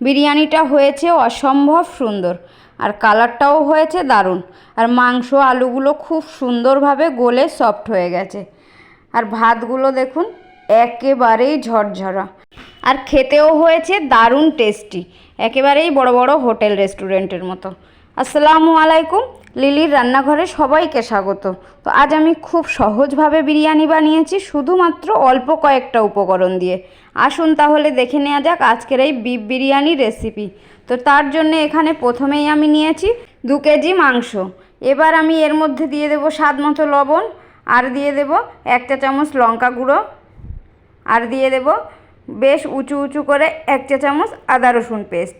বিরিয়ানিটা হয়েছে অসম্ভব সুন্দর, আর কালারটাও হয়েছে দারুণ। আর মাংস আলুগুলো খুব সুন্দরভাবে গলে সফট হয়ে গেছে। আর ভাতগুলো দেখুন একেবারেই ঝরঝরা। আর খেতেও হয়েছে দারুণ টেস্টি একেবারেই বড় বড় হোটেল রেস্টুরেন্টের মতো। আসসালামু আলাইকুম, লিলির রান্নাঘরে সবাইকে স্বাগত। তো আজ আমি খুব সহজভাবে বিরিয়ানি বানিয়েছি, শুধুমাত্র অল্প কয়েকটা উপকরণ দিয়ে। আসুন তাহলে দেখে নেওয়া যাক আজকের এই বিফ বিরিয়ানি রেসিপি তো তার জন্য এখানে প্রথমেই আমি নিয়েছি দু কেজি মাংস। এবার আমি এর মধ্যে দিয়ে দেবো স্বাদ মতো লবণ, আর দিয়ে দেবো এক চা চামচ লঙ্কা গুঁড়ো, আর দিয়ে দেব বেশ উঁচু উঁচু করে এক চা চামচ আদা রসুন পেস্ট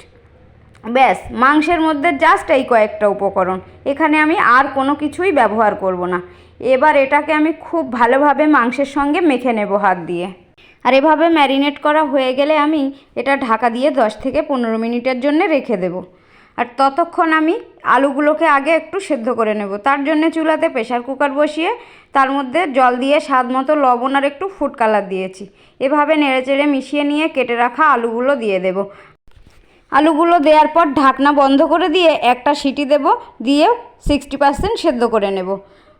ব্যাস, মাংসের মধ্যে জাস্ট এই কয়েকটা উপকরণ। এখানে আমি আর কোনো কিছুই ব্যবহার করব না। এবার এটাকে আমি খুব ভালোভাবে মাংসের সঙ্গে মেখে নেব হাত দিয়ে। আর এভাবে ম্যারিনেট করা হয়ে গেলে আমি এটা ঢাকা দিয়ে দশ থেকে পনেরো মিনিটের জন্য রেখে দেবো। আর ততক্ষণ আমি আলুগুলোকে আগে একটু সেদ্ধ করে নেব। তার জন্য চুলাতে প্রেশার কুকার বসিয়ে তার মধ্যে জল দিয়ে স্বাদ মতো লবণ আর একটু ফুড কালার দিয়েছি। এভাবে নেড়েচেড়ে মিশিয়ে নিয়ে কেটে রাখা আলুগুলো দিয়ে দেব। আলুগুলো দেওয়ার পর ঢাকনা বন্ধ করে দিয়ে একটা সিটি দেব। দিয়ে সিক্সটি পার্সেন্ট সেদ্ধ করে নেব।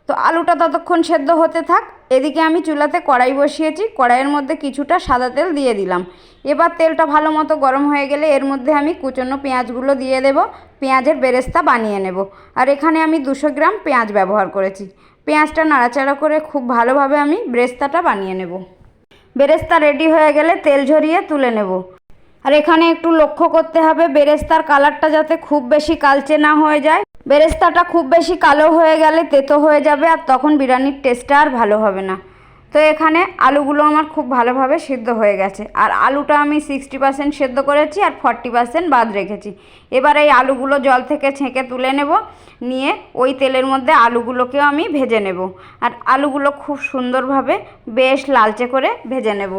তো আলুটা ততক্ষণ সেদ্ধ হতে থাক। এদিকে আমি চুলাতে কড়াই বসিয়েছি। কড়াইয়ের মধ্যে কিছুটা সাদা তেল দিয়ে দিলাম। এবার তেলটা ভালো মতো গরম হয়ে গেলে এর মধ্যে আমি কুচনো পেঁয়াজগুলো দিয়ে দেব। পেঁয়াজের বেরেস্তা বানিয়ে নেব। আর এখানে আমি দুশো গ্রাম পেঁয়াজ ব্যবহার করেছি। পেঁয়াজটা নাড়াচাড়া করে খুব ভালোভাবে আমি বেরেস্তাটা বানিয়ে নেব। বেরেস্তা রেডি হয়ে গেলে তেল ঝরিয়ে তুলে নেব। আর এখানে একটু লক্ষ্য করতে হবে, বেরেস্তার কালারটা যাতে খুব বেশি কালচে না হয়ে যায়। বেরেস্তাটা খুব বেশি কালো হয়ে গেলে তেতো হয়ে যাবে আর তখন বিরিয়ানির টেস্টটা আর ভালো হবে না। তো এখানে আলুগুলো আমার খুব ভালোভাবে সিদ্ধ হয়ে গেছে। আর আলুটা আমি সিক্সটি পার্সেন্ট সেদ্ধ করেছি আর ফর্টি পার্সেন্ট বাদ রেখেছি। এবার এই আলুগুলো জল থেকে ছেঁকে তুলে নেব, নিয়ে ওই তেলের মধ্যে আলুগুলোকেও আমি ভেজে নেব। আর আলুগুলো খুব সুন্দরভাবে বেশ লালচে করে ভেজে নেব।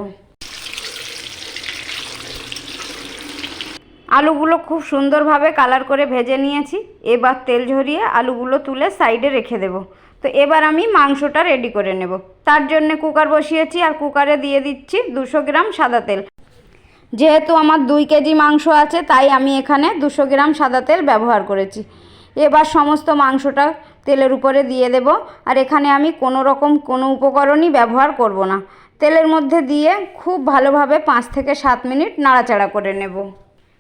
আলুগুলো খুব সুন্দরভাবে কালার করে ভেজে নিয়েছি। এবার তেল ঝরিয়ে আলুগুলো তুলে সাইডে রেখে দেব। তো এবার আমি মাংসটা রেডি করে নেব। তার জন্য কুকার বসিয়েছি আর কুকারে দিয়ে দিচ্ছি দুশো গ্রাম সাদা তেল। যেহেতু আমার দুই কেজি মাংস আছে, তাই আমি এখানে দুশো গ্রাম সাদা তেল ব্যবহার করেছি। এবার সমস্ত মাংসটা তেলের উপরে দিয়ে দেব। আর এখানে আমি কোনো রকম কোনো উপকরণই ব্যবহার করব না। তেলের মধ্যে দিয়ে খুব ভালোভাবে পাঁচ থেকে সাত মিনিট নাড়াচাড়া করে নেব।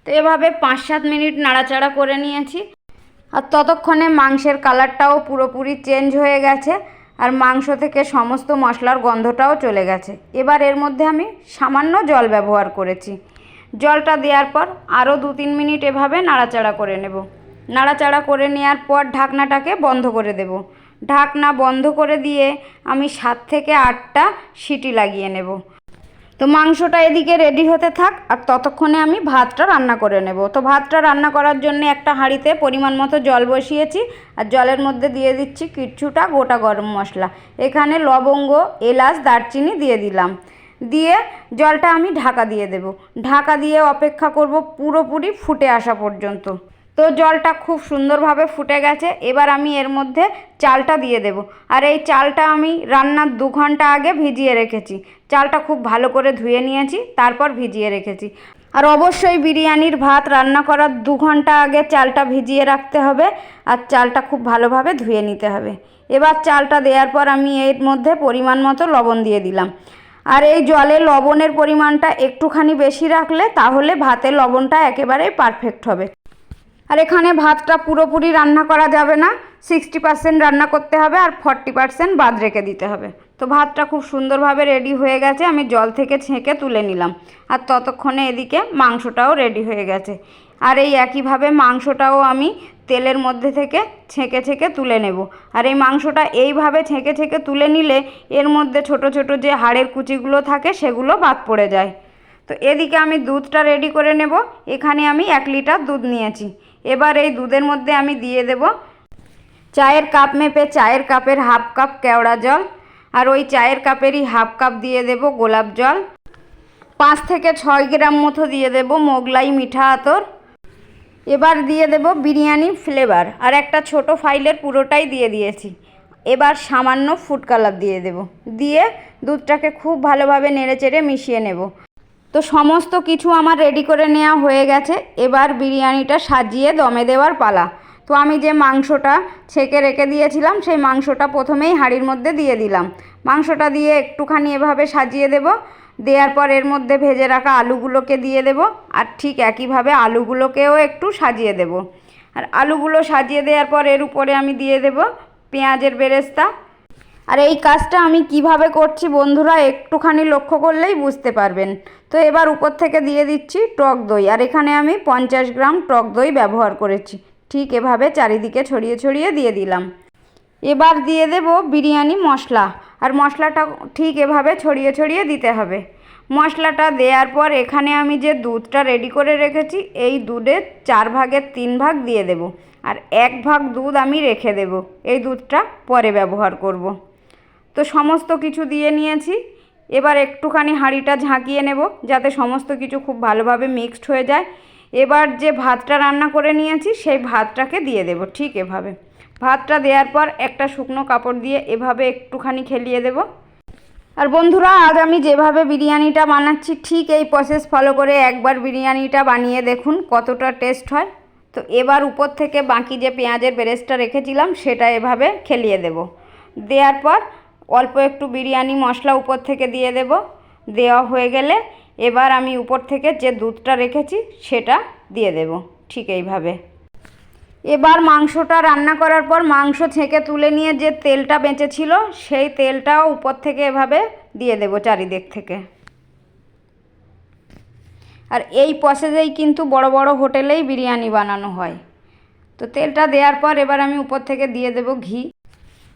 তো এভাবে পাঁচ সাত মিনিট নাড়াচাড়া করে নিয়েছি। আর ততক্ষণে মাংসের কালারটাও পুরোপুরি চেঞ্জ হয়ে গেছে আর মাংস থেকে সমস্ত মশলার গন্ধটাও চলে গেছে। এবার এর মধ্যে আমি সামান্য জল ব্যবহার করেছি। জলটা দেওয়ার পর আরও দু তিন মিনিট এভাবে নাড়াচাড়া করে নেব। নাড়াচাড়া করে নেওয়ার পর ঢাকনাটাকে বন্ধ করে দেব। ঢাকনা বন্ধ করে দিয়ে আমি সাত থেকে আটটা সিটি লাগিয়ে নেব। তো মাংসটা এদিকে রেডি হতে থাক, আর ততক্ষণে আমি ভাতটা রান্না করে নেব। তো ভাতটা রান্না করার জন্য একটা হাঁড়িতে পরিমাণ মতো জল বসিয়েছি, আর জলের মধ্যে দিয়ে দিচ্ছি কিচ্ছুটা গোটা গরম মশলা। এখানে লবঙ্গ, এলাচ, দারচিনি দিয়ে দিলাম। দিয়ে জলটা আমি ঢাকা দিয়ে দেব। ঢাকা দিয়ে অপেক্ষা করব পুরোপুরি ফুটে আসা পর্যন্ত। তো জলটা খুব সুন্দরভাবে ফুটে গেছে। এবার আমি এর মধ্যে চালটা দিয়ে দেব। আর এই চালটা আমি রান্নার দু ঘণ্টা আগে ভিজিয়ে রেখেছি। চালটা খুব ভালো করে ধুয়ে নিয়েছি, তারপর ভিজিয়ে রেখেছি। আর অবশ্যই বিরিয়ানির ভাত রান্না করার দু ঘণ্টা আগে চালটা ভিজিয়ে রাখতে হবে আর চালটা খুব ভালোভাবে ধুয়ে নিতে হবে। এবার চালটা দেওয়ার পর আমি এর মধ্যে পরিমাণ মতো লবণ দিয়ে দিলাম। আর এই জলে লবণের পরিমাণটা একটুখানি বেশি রাখলে তাহলে ভাতে লবণটা একেবারেই পারফেক্ট হবে। আর এখানে ভাতটা পুরোপুরি রান্না করা যাবে না সিক্সটি পার্সেন্ট রান্না করতে হবে আর ফর্টি পার্সেন্ট বাদ রেখে দিতে হবে। তো ভাতটা খুব সুন্দরভাবে রেডি হয়ে গেছে, আমি জল থেকে ছেঁকে তুলে নিলাম। আর ততক্ষণে এদিকে মাংসটাও রেডি হয়ে গেছে। আর এই একইভাবে মাংসটাও আমি তেলের মধ্যে থেকে ছেঁকে ছেঁকে তুলে নেব। আর এই মাংসটা এইভাবে ছেঁকে ছেঁকে তুলে নিলে এর মধ্যে ছোট ছোট যে হাড়ের কুচিগুলো থাকে সেগুলো বাদ পড়ে যায়। তো এদিকে আমি দুধটা রেডি করে নেব। এখানে আমি এক লিটার দুধ নিয়েছি। এবার এই দুধের মধ্যে আমি দিয়ে দেব চায়ের কাপ মেপে চায়ের কাপের হাফ কাপ কেওড়া জল আর ওই চায়ের কাপেরই হাফ কাপ দিয়ে দেব গোলাপ জল। পাঁচ থেকে ছয় গ্রাম মতো দিয়ে দেব মোগলাই মিঠা আতর। এবার দিয়ে দেব বিরিয়ানি ফ্লেভার আর একটা ছোট ফাইলের পুরোটাই দিয়ে দিয়েছি। এবার সামান্য ফুড কালার দিয়ে দেব। দিয়ে দুধটাকে খুব ভালোভাবে নেড়েচেড়ে মিশিয়ে নেব। তো সমস্ত কিছু আমার রেডি করে নেওয়া হয়ে গেছে। এবার বিরিয়ানিটা সাজিয়ে দমে দেওয়ার পালা। তো আমি যে মাংসটা ছেঁকে রেখে দিয়েছিলাম, সেই মাংসটা প্রথমেই হাঁড়ির মধ্যে দিয়ে দিলাম। মাংসটা দিয়ে একটুখানি এভাবে সাজিয়ে দেব। দেওয়ার পর এর মধ্যে ভেজে রাখা আলুগুলোকে দিয়ে দেব। আর ঠিক একইভাবে আলুগুলোকেও একটু সাজিয়ে দেব। আর আলুগুলো সাজিয়ে দেওয়ার পর এর উপরে আমি দিয়ে দেব পেঁয়াজের বেরেস্তা। আর এই কাজটা আমি কীভাবে করছি বন্ধুরা একটুখানি লক্ষ্য করলেই বুঝতে পারবেন। তো এবার উপর থেকে দিয়ে দিচ্ছি টক দই, আর এখানে আমি পঞ্চাশ গ্রাম টক দই ব্যবহার করেছি। ঠিক এভাবে চারিদিকে ছড়িয়ে ছড়িয়ে দিয়ে দিলাম। এবার দিয়ে দেব বিরিয়ানি মশলা, আর মশলাটা ঠিক এভাবে ছড়িয়ে ছড়িয়ে দিতে হবে। মশলাটা দেওয়ার পর এখানে আমি যে দুধটা রেডি করে রেখেছি, এই দুধের চার ভাগের তিন ভাগ দিয়ে দেব। আর এক ভাগ দুধ আমি রেখে দেব। এই দুধটা পরে ব্যবহার করব। তো সমস্ত কিছু দিয়ে নিয়েছি। এবার একটুখানি হাঁড়িটা ঝাঁকিয়ে নেব, যাতে সমস্ত কিছু খুব ভালোভাবে মিক্সড হয়ে যায়। এবার যে ভাতটা রান্না করে নিয়েছি, সেই ভাতটাকে দিয়ে দেব ঠিক এভাবে। ভাতটা দেওয়ার পর একটা শুকনো কাপড় দিয়ে এভাবে একটুখানি খেলিয়ে দেব। আর বন্ধুরা, আজ আমি যেভাবে বিরিয়ানিটা বানাচ্ছি, ঠিক এই প্রসেস ফলো করে একবার বিরিয়ানিটা বানিয়ে দেখুন কতটা টেস্ট হয়। তো এবার উপর থেকে বাকি যে পেঁয়াজের বেরেস্টটা রেখেছিলাম, সেটা এভাবে খেলিয়ে দেব। দেওয়ার পর অল্প একটু বিরিয়ানি মশলা উপর থেকে দিয়ে দেব। দেওয়া হয়ে গেলে এবার আমি উপর থেকে যে দুধটা রেখেছি সেটা দিয়ে দেব, ঠিক এইভাবে। এবার মাংসটা রান্না করার পর মাংস ছেঁকে তুলে নিয়ে যে তেলটা বেঁচেছিল, সেই তেলটাও উপর থেকে এভাবে দিয়ে দেব চারিদিক থেকে। আর এই প্রসেসেই কিন্তু বড় বড় হোটেলেই বিরিয়ানি বানানো হয়। তো তেলটা দেওয়ার পর এবার আমি উপর থেকে দিয়ে দেব ঘি।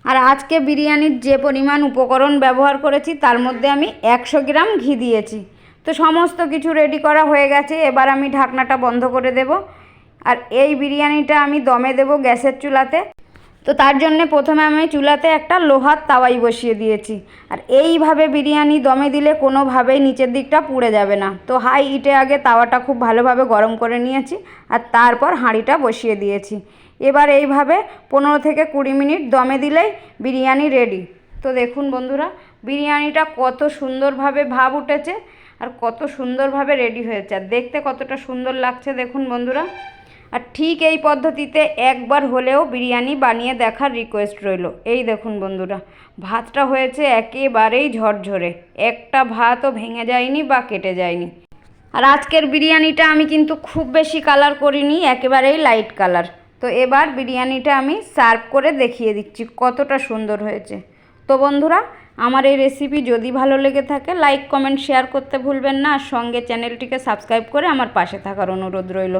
আর আজকে বিরিয়ানির যে পরিমাণ উপকরণ ব্যবহার করেছি, তার মধ্যে আমি একশো গ্রাম ঘি দিয়েছি। তো সমস্ত কিছু রেডি করা হয়ে গেছে, এবার আমি ঢাকনাটা বন্ধ করে দেব। আর এই বিরিয়ানিটা আমি দমে দেব গ্যাসের চুলাতে। তো তার জন্যে প্রথমে আমি চুলাতে একটা লোহার তাওয়াই বসিয়ে দিয়েছি। আর এইভাবে বিরিয়ানি দমে দিলে কোনোভাবেই নিচের দিকটা পুড়ে যাবে না। তো হাই হিটে আগে তাওয়াটা খুব ভালোভাবে গরম করে নিয়েছি আর তারপর হাঁড়িটা বসিয়ে দিয়েছি। এবার এইভাবে পনেরো থেকে কুড়ি মিনিট দমে দিলেই বিরিয়ানি রেডি। তো দেখুন বন্ধুরা, বিরিয়ানিটা কত সুন্দরভাবে ভাব উঠেছে আর কত সুন্দরভাবে রেডি হয়েছে। আর দেখতে কতটা সুন্দর লাগছে দেখুন বন্ধুরা। আর ঠিক এই পদ্ধতিতে একবার হলেও বিরিয়ানি বানিয়ে দেখার রিকোয়েস্ট রইল। এই দেখুন বন্ধুরা, ভাতটা হয়েছে একেবারেই ঝরঝরে। একটা ভাতও ভেঙে যায়নি বা কেটে যায়নি। আর আজকের বিরিয়ানিটা আমি কিন্তু খুব বেশি কালার করিনি, একেবারেই লাইট কালার তো এবার বিরিয়ানিটা আমি সার্ভ করে দেখিয়ে দিচ্ছি কতটা সুন্দর হয়েছে। তো বন্ধুরা, আমার এই রেসিপি যদি ভালো লেগে থাকে লাইক কমেন্ট শেয়ার করতে ভুলবেন না। আর সঙ্গে চ্যানেলটিকে সাবস্ক্রাইব করে আমার পাশে থাকার অনুরোধ রইল।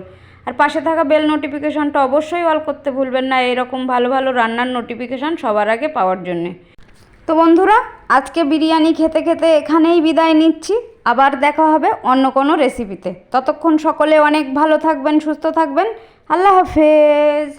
আর পাশে থাকা বেল নোটিফিকেশনটা অবশ্যই অল করতে ভুলবেন না, এরকম ভালো ভালো রান্নার নোটিফিকেশান সবার আগে পাওয়ার জন্যে। তো বন্ধুরা, আজকে বিরিয়ানি খেতে খেতে এখানেই বিদায় নিচ্ছি, আবার দেখা হবে অন্য কোনো রেসিপিতে ততক্ষণ সকলে অনেক ভালো থাকবেন, সুস্থ থাকবেন, আল্লাহ হাফেজ।